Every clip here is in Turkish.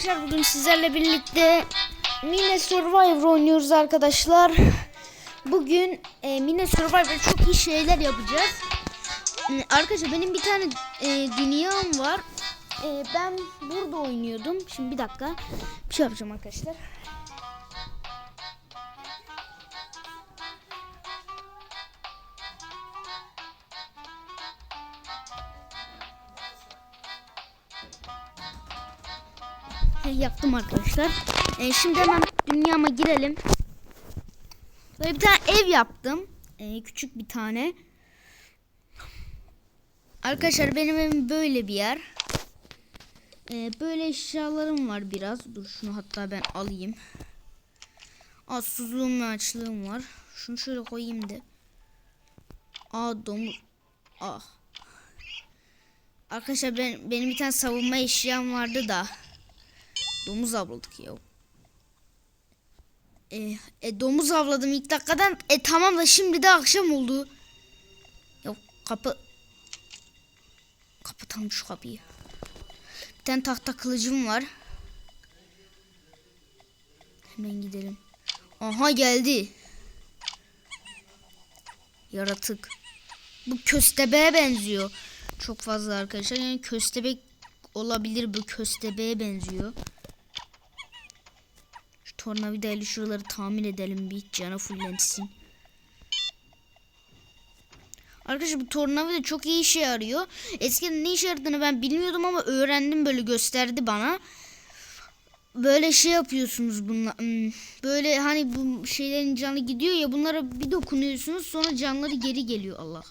arkadaşlar bugün sizlerle birlikte Mine Survivor oynuyoruz arkadaşlar. Bugün e, Mine Survivor'da çok iyi şeyler yapacağız. E, arkadaşlar benim bir tane e, dünyam var. E, ben burada oynuyordum. Şimdi bir dakika bir şey yapacağım arkadaşlar. Yaptım arkadaşlar. Ee, şimdi hemen dünyama girelim. Böyle bir tane ev yaptım. Ee, küçük bir tane. Arkadaşlar benim evim böyle bir yer. Ee, böyle eşyalarım var biraz. Dur şunu hatta ben alayım. Aa susuzluğum ve açlığım var. Şunu şöyle koyayım da. Aa domuz. Ah. Arkadaşlar ben, benim bir tane savunma eşyam vardı da. Domuz avladık ya. E, e, domuz avladım ilk dakikadan. E tamam da şimdi de akşam oldu. Ya kapı. Kapatalım şu kapıyı. Bir tane tahta kılıcım var. Hemen gidelim. Aha geldi. Yaratık. Bu köstebeğe benziyor. Çok fazla arkadaşlar. Yani köstebek olabilir bu köstebeğe benziyor. Tornavidayla şuraları tamir edelim bir cana fullensin. Arkadaşlar bu tornavida çok iyi işe yarıyor. Eskiden ne işe yaradığını ben bilmiyordum ama öğrendim böyle gösterdi bana. Böyle şey yapıyorsunuz bunlar. hmm, Böyle hani bu şeylerin canı gidiyor ya bunlara bir dokunuyorsunuz sonra canları geri geliyor Allah.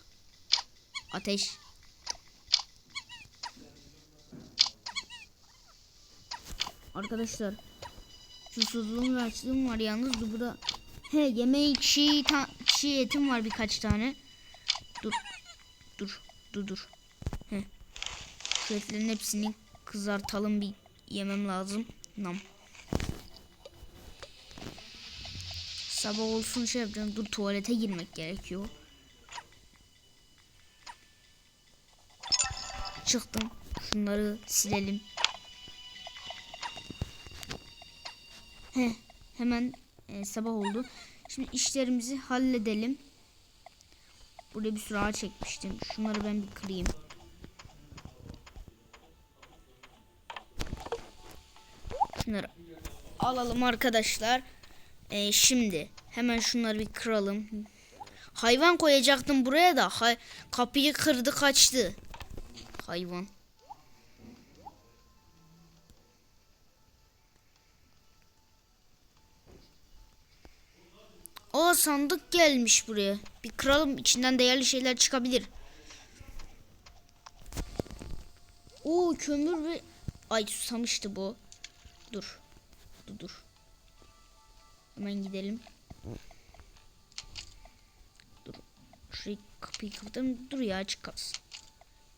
Ateş. Arkadaşlar susuzluğum ve açlığım var. Yalnız dur burada. He yemeği çiğ, ta, çiğ etim var birkaç tane. Dur. Dur dur dur. He. Şu etlerin hepsini kızartalım bir yemem lazım. Nam. Sabah olsun şey yapacağım. Dur tuvalete girmek gerekiyor. Çıktım. Şunları silelim He, hemen e, sabah oldu. Şimdi işlerimizi halledelim. Buraya bir sürü ağaç çekmiştim. Şunları ben bir kırayım. Şunları alalım arkadaşlar. E, şimdi hemen şunları bir kıralım. Hayvan koyacaktım buraya da hay kapıyı kırdı kaçtı. Hayvan. Aa sandık gelmiş buraya. Bir kıralım içinden değerli şeyler çıkabilir. Oo kömür ve ay susamıştı bu. Dur. Dur dur. Hemen gidelim. Dur. Şurayı kapıyı kapatalım. Dur ya açık kalsın.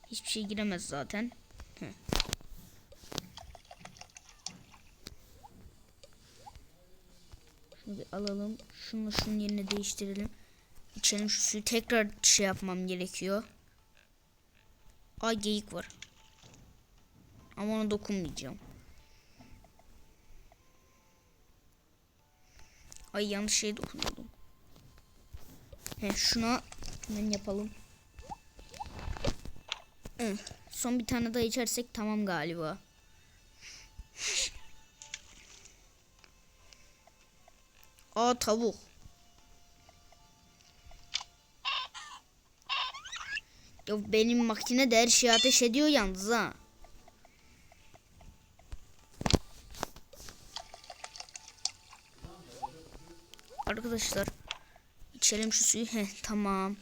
Hiçbir şey giremez zaten. Heh. Alalım. Şunu şunun yerine değiştirelim. İçelim şu suyu. Tekrar şey yapmam gerekiyor. Ay geyik var. Ama ona dokunmayacağım. Ay yanlış şeye dokundum. He şuna hemen yapalım. Son bir tane daha içersek tamam galiba. Aa tavuk. Ya benim makine de her şeyi ateş ediyor yalnız ha. Arkadaşlar içelim şu suyu. Heh tamam.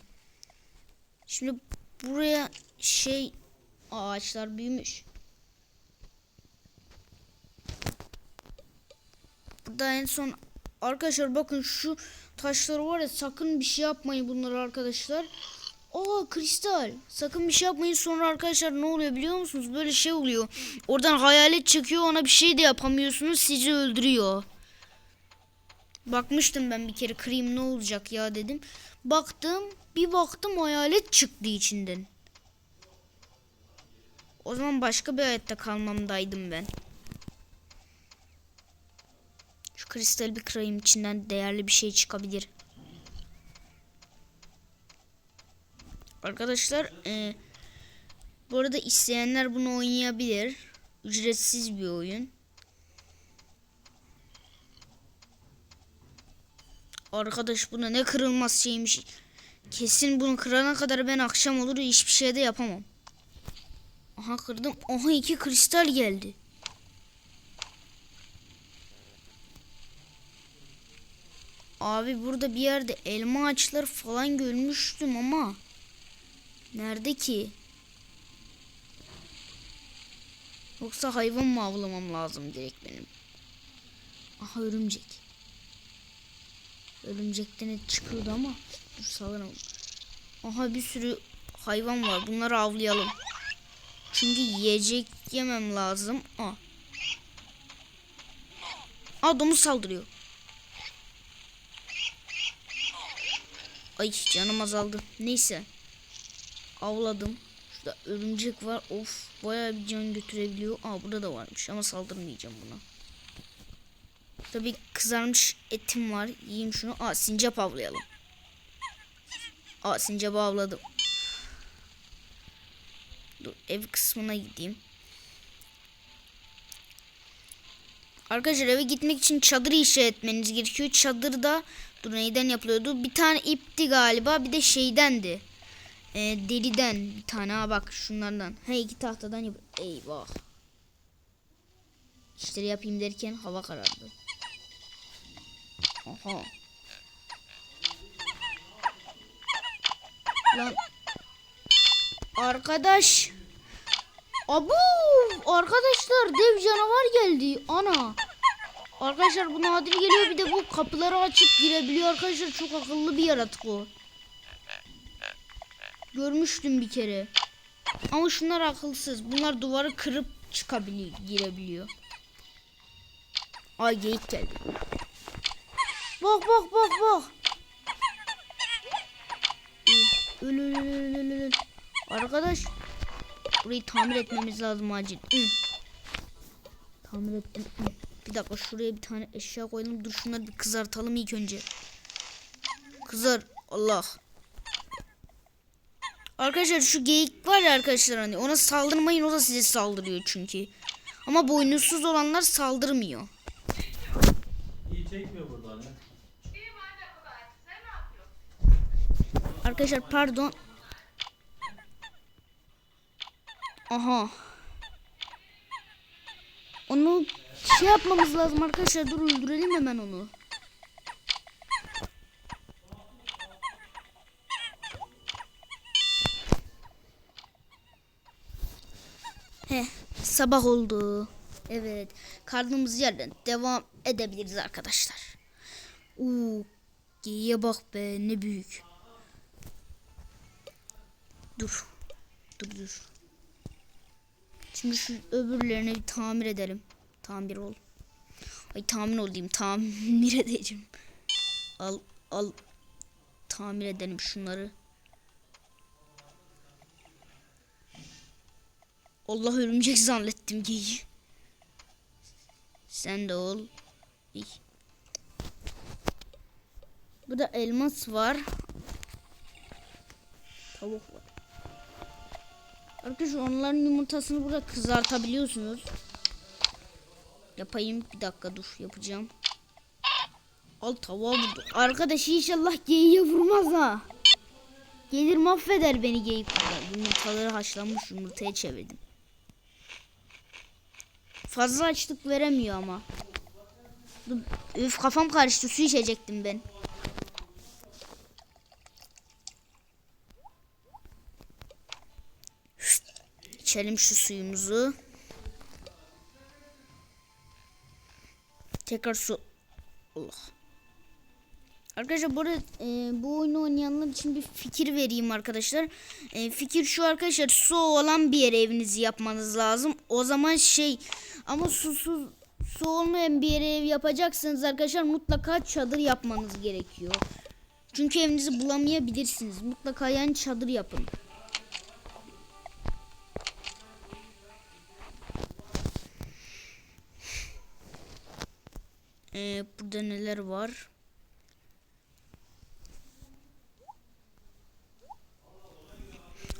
Şimdi buraya şey ağaçlar büyümüş. Burada en son Arkadaşlar bakın şu taşları var ya sakın bir şey yapmayın bunları arkadaşlar. Aa kristal. Sakın bir şey yapmayın sonra arkadaşlar ne oluyor biliyor musunuz? Böyle şey oluyor. Oradan hayalet çıkıyor ona bir şey de yapamıyorsunuz sizi öldürüyor. Bakmıştım ben bir kere kırayım ne olacak ya dedim. Baktım bir baktım hayalet çıktı içinden. O zaman başka bir hayatta kalmamdaydım ben. Şu kristal bir kırayım içinden değerli bir şey çıkabilir. Arkadaşlar e, bu arada isteyenler bunu oynayabilir. Ücretsiz bir oyun. Arkadaş buna ne kırılmaz şeymiş. Kesin bunu kırana kadar ben akşam olur hiçbir şey de yapamam. Aha kırdım. Aha iki kristal geldi. Abi burada bir yerde elma ağaçları falan görmüştüm ama nerede ki? Yoksa hayvan mı avlamam lazım direkt benim? Aha örümcek. Örümcekten et çıkıyordu ama dur salırım. Aha bir sürü hayvan var. Bunları avlayalım. Çünkü yiyecek yemem lazım. Aa. Aa domuz saldırıyor. Ay canım azaldı. Neyse. Avladım. Şurada örümcek var. Of bayağı bir can götürebiliyor. Aa burada da varmış ama saldırmayacağım buna. Tabii kızarmış etim var. Yiyeyim şunu. Aa sincap avlayalım. Aa sincapı avladım. Dur ev kısmına gideyim. Arkadaşlar eve gitmek için çadır inşa etmeniz gerekiyor. Çadır da dur neyden yapılıyordu? Bir tane ipti galiba bir de şeydendi. Ee, deriden bir tane ha bak şunlardan. He iki tahtadan yap. Eyvah. İşleri yapayım derken hava karardı. Aha. Lan. Arkadaş. Abu arkadaşlar dev canavar geldi. Ana. Arkadaşlar bu nadir geliyor bir de bu kapıları açıp girebiliyor arkadaşlar çok akıllı bir yaratık o. Görmüştüm bir kere. Ama şunlar akılsız. Bunlar duvarı kırıp çıkabiliyor, girebiliyor. Ay geyik geldi. Bak bak bak bak. Öl öl öl öl öl. Arkadaş burayı tamir etmemiz lazım acil. Tamir ettim. Bir dakika şuraya bir tane eşya koyalım. Dur şunları bir kızartalım ilk önce. Kızar. Allah. Arkadaşlar şu geyik var ya arkadaşlar hani ona saldırmayın o da size saldırıyor çünkü. Ama boynuzsuz olanlar saldırmıyor. İyi çekmiyor burada anne. Arkadaşlar pardon. Aha. Onu şey yapmamız lazım arkadaşlar. Dur öldürelim hemen onu. Heh, sabah oldu. Evet, kaldığımız yerden devam edebiliriz arkadaşlar. Uuu, geyiğe bak be ne büyük. Dur. Dur dur. Şimdi şu öbürlerini bir tamir edelim. Tamir ol. Ay tamir ol diyeyim. Tamir edeceğim. Al al. Tamir edelim şunları. Allah örümcek zannettim geyi. Sen de ol. İyi. Burada elmas var. Tavuk var. Arkadaşlar onların yumurtasını burada kızartabiliyorsunuz. Yapayım bir dakika dur yapacağım. Al tavuğa vurdu. Arkadaş inşallah geyiğe vurmaz ha. Gelir mahveder beni geyik. Yumurtaları haşlanmış yumurtaya çevirdim. Fazla açlık veremiyor ama. Üf kafam karıştı su içecektim ben. İçelim şu suyumuzu. Tekrar su. Allah. Arkadaşlar bu arada e, bu oyunu oynayanlar için bir fikir vereyim arkadaşlar. E, fikir şu arkadaşlar su olan bir yere evinizi yapmanız lazım. O zaman şey ama susuz su olmayan bir yere ev yapacaksınız arkadaşlar mutlaka çadır yapmanız gerekiyor. Çünkü evinizi bulamayabilirsiniz. Mutlaka yani çadır yapın. Burada neler var?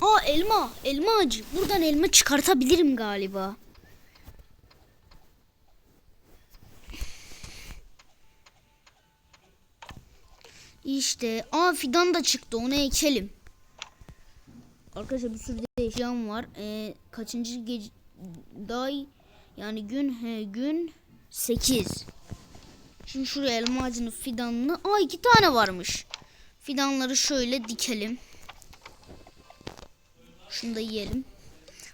Aa elma, elma ağacı. Buradan elma çıkartabilirim galiba. İşte, aa fidan da çıktı. Onu ekelim. Arkadaşlar bir sürü eşyam var. Ee, kaçıncı gece day yani gün he, gün 8. Şimdi şuraya elma ağacının fidanını. Aa iki tane varmış. Fidanları şöyle dikelim. Şunu da yiyelim.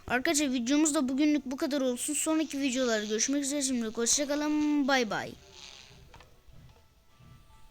Arkadaşlar videomuz da bugünlük bu kadar olsun. Sonraki videolarda görüşmek üzere. Şimdi hoşçakalın. Bay bay.